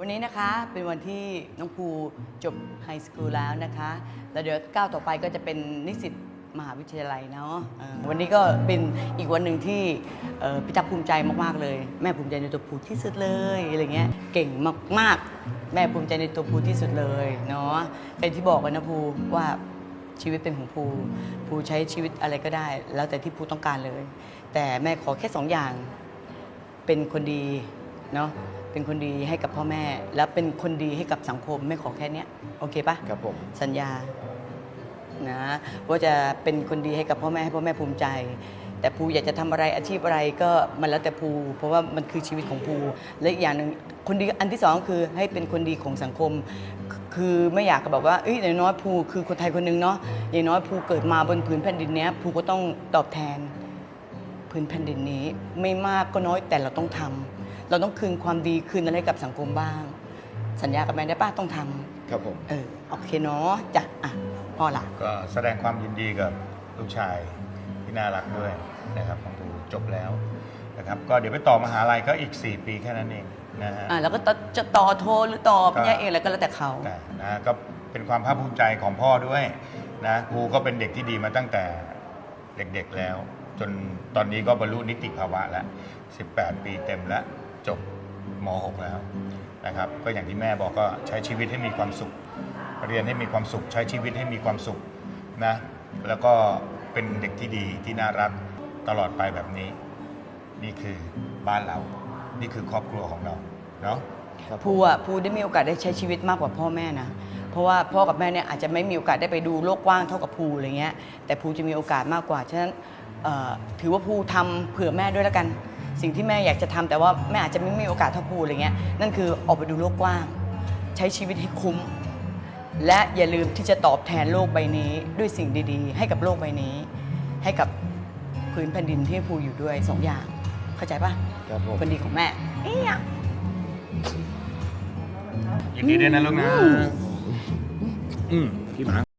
วันนี้นะคะเป็นวันที่น้องภูจบไฮสคูลแล้วนะคะแล้วเดี๋ยวก้าวต่อไปก็จะเป็นนิสิตมหาวิทยาลัยเนาะเอ่อวันนี้ก็เป็นอีกวันหนึ่งที่เอ่อพี่ตั๊กภูมิใจมากๆเลย แม่ภูมิใจในตัวภูที่สุดเลยอะไรเงี้ยเก่งมากๆ แม่ภูมิใจในตัวภูที่สุดเลยเนาะเป็นที่บอกไว้นะภูว่าชีวิตเป็นของภูภูใช้ชีวิตอะไรก็ได้ แล้วแต่ที่ภูต้องการเลย แต่แม่ขอแค่สองอย่าง เป็นคนดีเนาะ เป็นคนดีให้กับพ่อแม่ แล้วเป็นคนดีให้กับสังคมไม่ขอแค่เนี้ยโอเคปะครับผม สัญญานะว่าจะเป็นคนดีให้กับพ่อแม่ให้พ่อแม่ภูมิใจ แต่ภูอยากจะทำอะไรอาชีพอะไรก็มันแล้วแต่ภูเพราะว่ามันคือชีวิตของภูและอีกอย่างหนึ่งคนดีอันที่สองคือให้เป็นคนดีของสังคม คือไม่อยากจะแบบว่าเอ้ยอย่างน้อยภูคือคนไทยคนหนึงเนาะอย่างน้อยภูเกิดมาบนผืนแผ่นดินเนี้ยภูก็ต้องตอบแทน พื้นแผ่นดินนี้ไม่มากก็น้อยแต่เราต้องทำ เราต้องคืนความดีคืนอะไรให้กับสังคมบ้าง สัญญากับแม่ได้ป้าต้องทำครับผม เออโอเคเนาะจ้ะอะพ่อละ ก็แสดงความยินดีกับลูกชายที่น่ารักด้วยนะครับของปูจบแล้วนะครับ ก็เดี๋ยวไปต่อมหาลัยก็อีก 4 ปีแค่นั้นเองนะฮะ อะแล้วก็ต่อจะต่อโทรหรือต่อปริญญาเอกอะไรก็แล้วแต่เขานะนะก็เป็นความภาคภูมิใจของพ่อด้วยนะภูก็เป็นเด็กที่ดีมาตั้งแต่เด็กๆแล้ว จนตอนนี้ก็บรรลุนิติภาวะแล้ว 18 ปีเต็มแล้ว จบม .6 แล้วนะครับ ก็อย่างที่แม่บอกก็ใช้ชีวิตให้มีความสุข เรียนให้มีความสุข ใช้ชีวิตให้มีความสุขนะแล้วก็เป็นเด็กที่ดีที่น่ารักตลอดไปแบบนี้ นี่คือบ้านเรา นี่คือครอบครัวของเราเนาะครับผมภูอะภูได้มีโอกาสได้ใช้ชีวิตมากกว่าพ่อแม่นะเพราะว่าพ่อกับแม่เนี่ยอาจจะไม่มีโอกาสได้ไปดูโลกกว้างเท่ากับภูอะไรเงี้ยแต่ภูจะมีโอกาสมากกว่าฉะนั้นถือว่าภูทำเผื่อแม่ด้วยแล้วกัน สิ่งที่แม่อยากจะทำแต่ว่าแม่อาจจะไม่มีโอกาสเท่าภูอะไรเงี้ยนั่นคือออกไปดูโลกกว้าง ใช้ชีวิตให้คุ้ม และอย่าลืมที่จะตอบแทนโลกใบนี้ ด้วยสิ่งดีๆ ให้กับโลกใบนี้ ให้กับพื้นแผ่นดินที่ภูอยู่ด้วยสองอย่าง เข้าใจปะครับผมคนดีของแม่เอี้ยยินดีด้วยนะลูกนะอืมพี่หมา